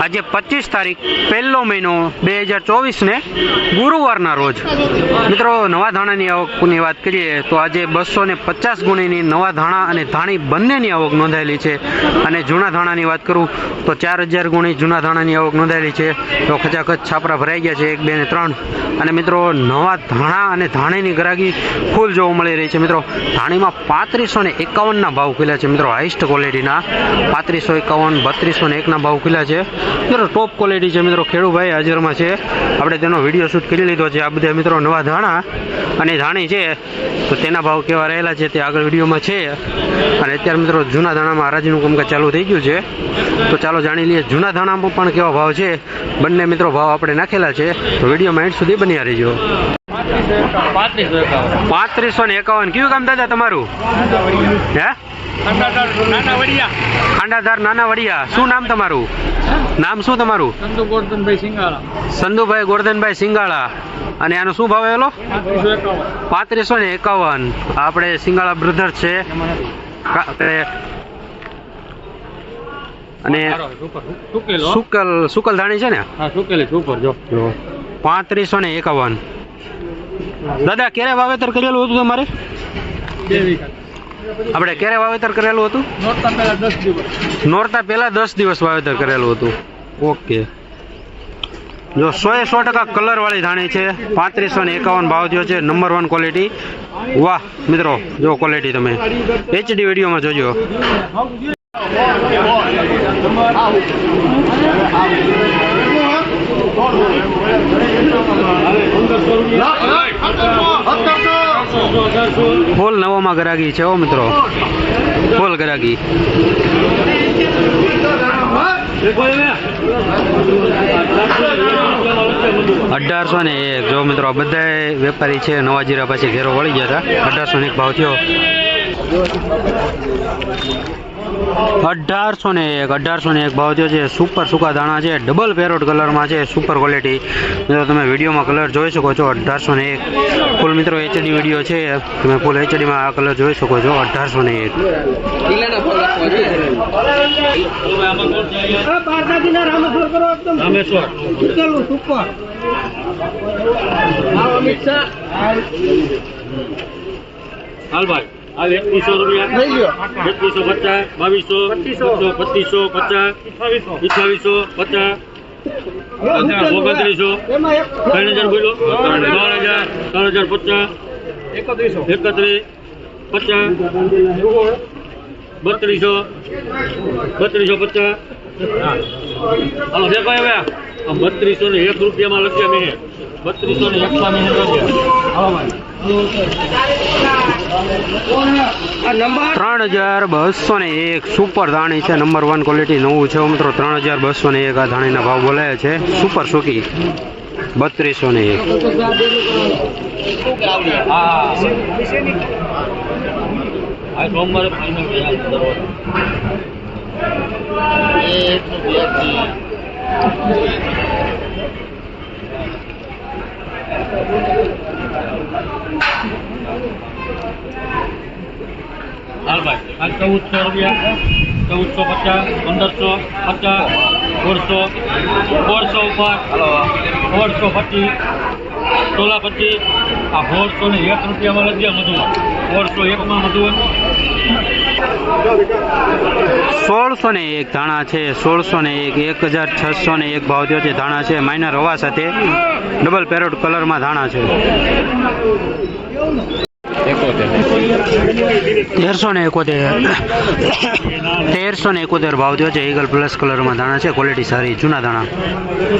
આજે પચીસ તારીખ, પહેલો મહિનો બે હજાર ચોવીસને ગુરુવારના રોજ. મિત્રો, નવા ધાણાની આવકની વાત કરીએ તો આજે બસો ને પચાસ ગુણીની નવા ધાણા અને ધાણી બંનેની આવક નોંધાયેલી છે. અને જૂના ધાણાની વાત કરું તો ચાર હજાર ગુણી જૂના ધાણાની આવક નોંધાયેલી છે. તો ખચાખચ છાપરા ભરાઈ ગયા છે એક, બે ને ત્રણ. અને મિત્રો, નવા ધાણા અને ધાણીની ગ્રાહકી ફૂલ જોવા મળી રહી છે. મિત્રો, ધાણીમાં પાંત્રીસો ને એકાવનના ભાવ ખુલ્યા છે. મિત્રો હાઈસ્ટ ક્વોલિટીના પાંત્રીસો એકાવન, બત્રીસો ને એકના ભાવ ખુલ્યા છે. મિત્રો ટોપ ક્વોલિટી છે મિત્રો ખેડૂભાઈ, હાજરમાં છે. આપણે તેનો વીડિયો શૂટ કરી લીધો છે. આ બધા મિત્રો નવા ધાણા અને ધાણી છે. તો તેના ભાવ કેવા રહેલા છે તે આગળ વિડીયોમાં છે. અને અત્યારે મિત્રો જૂના ધાણામાં હરાજીનું કામકાજ ચાલુ થઈ ગયું છે. તો ચાલો જાણી લઈએ જૂના ધાણામાં પણ કેવા ભાવ છે. બંને મિત્રો ભાવ આપણે નાખેલા છે. તો વિડીયોમાં એન્ડ સુધી બન્યા રહેજો. પાંત્રીસો ને એકાવન. કયું કામ દાદા તમારું? હે? ખાંડાધાર નાના વડિયા શું નામ તમારું? નામ શું તમારું? ચંદુ ગોરધનભાઈ સિંગાળા. સંધુભાઈ ગોરધનભાઈ સિંગાળા. અને આનો શું ભાવ એલો પાંત્રીસો ને એકાવન. આપણે સિંગાળા બ્રધર છે. અને સુકેલો. સુકલ. ધાણી છે ને? સુકેલી સુપર જો. પાંત્રીસો ને એકાવન. દાદા ક્યારે વાવેતર કરેલું હતું તમારે? આપણે ક્યારે વાવેતર કરેલું હતું? નોરતા પહેલા દસ દિવસ. નોરતા પહેલા દસ દિવસ વાવેતર કરેલું હતું. ઓકે. જો સો એ સો ટકા કલર વાળી ધાણી છે. પાંત્રીસો ને એકાવન ભાવ થયો છે. નંબર વન ક્વોલિટી વાહ મિત્રો જો ક્વોલિટી તમે. એચડી વિડીયોમાં જોજો. ફૂલ નવોમાં ગરાગી છે ઓ મિત્રો. ફૂલ ગરાગી. અઢારસો ને એક. જો મિત્રો બધા વેપારી છે, નવા જીરા પાછી ઘેરો વળી ગયા હતા. અઢારસો ને એક ભાવ થયો. અઢારસો ને એક અઢારસો ને એક ભાવ થયો છે. સુપર સૂકા દાણા છે. ડબલ પેરોટ કલરમાં છે. સુપર ક્વોલિટી મિત્રો તમે વિડીયોમાં કલર જોઈ શકો છો અઢારસો ને એક. ફૂલ મિત્રો એચડી વીડિયો છે. તમે ફૂલ એચડીમાં આ કલર જોઈ શકો છો અઢારસો ને એક. રામેશ્વર. હાલ ભાઈ. હાલ એકવીસો રૂપિયા. એકવીસો પચાસ બાવીસો પચીસો. પચીસો પચાસ અઠાવીસો પચાસ. ઓગણત્રીસો ત્રણ હજાર બોલો. ત્રણ હજાર ત્રણ હજાર પચાસ. એકત્રીસ. પચાસ. બત્રીસો. બત્રીસો પચાસ. હાલો હવે બત્રીસો ને એક રૂપિયામાં લખ્યા મેં. બત્રીસો ને એકસો મેં ત્રણ હજાર બસો ને એક સુપર ધાણી છે નંબર વન ક્વોલિટી નવું છે મિત્રો. ત્રણ હજાર બસો ને એક આ ધાણીના ભાવ બોલાયા છે. સુપર સુકી બત્રીસો ને એક સોમવારે ફાઇનલ હાલ ભાઈ આ ચૌદસો રૂપિયા, ચૌદસો પચાસ, પંદરસો પચાસ સોળસો સોળસો ઉપર સોળસો પચીસ, સોલા પચીસ, આ સોળસો ને એક રૂપિયામાં લઈ ગયા મધુવન સોળસો એકમાં મધુવન સોળસો ને એક ધાણા છે, સોળસો ને એક એક હજાર છસો ને એક ભાવ થયો છે ધાણા છે માઇનર હવા સાથે ડબલ પેરોટ કલરમાં ધાણા છે. તેરસો ને એકોતેર. તેરસો ને એકોતેર ભાવ થયો છે. ઈગલ પ્લસ કલરમાં દાણા છે. ક્વોલિટી સારી, જૂના ધાણા.